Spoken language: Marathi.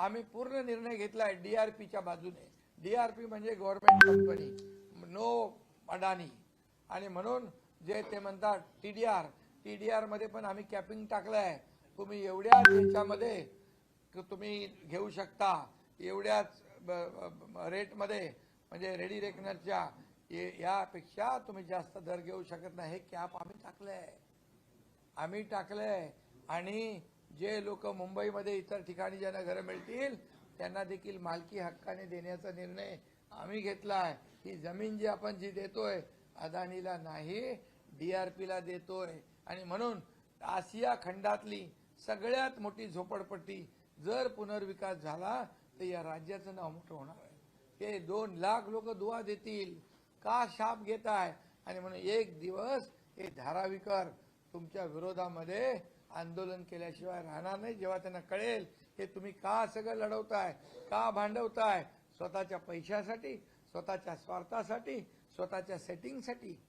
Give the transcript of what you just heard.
आम्ही पूर्ण निर्णय घेतलाय डीआरपीच्या बाजूने. डीआरपी म्हणजे गव्हर्नमेंट कंपनी नो अडाणी. आणि म्हणून जे ते म्हणतात टीडीआर टीडीआरमध्ये पण आम्ही कॅपिंग टाकलंय. तुम्ही एवढ्या याच्यामध्ये तुम्ही घेऊ शकता. एवढ्याच रेटमध्ये म्हणजे रेडी रेकनरच्या यापेक्षा तुम्ही जास्त दर घेऊ शकत नाही. हे कॅप आम्ही टाकलंय. आम्ही टाकलंय. आणि जे लोक मुंबईमध्ये इतर ठिकाणी ज्यांना घरं मिळतील त्यांना देखील मालकी हक्काने देण्याचा निर्णय आम्ही घेतला आहे. ही जमीन जी आपण जी देतोय अदानीला नाही डीआरपीला देतोय. आणि म्हणून आशिया खंडातली सगळ्यात मोठी झोपडपट्टी जर पुनर्विकास झाला तर या राज्याचं नाव मोठं होणार आहे. हे दोन लाख लोक दुवा देतील. का शाप घेताय आणि म्हणून एक दिवस हे धारावीकर तुमच्या विरोधामध्ये आंदोलन केल्याशिवाय राहणार नाही. जेव्हा त्यांना कळेल हे तुम्ही का सगळं लढवताय? का भांडवताय? स्वतःच्या पैशासाठी स्वतःच्या स्वार्थासाठी स्वतःच्या सेटिंगसाठी.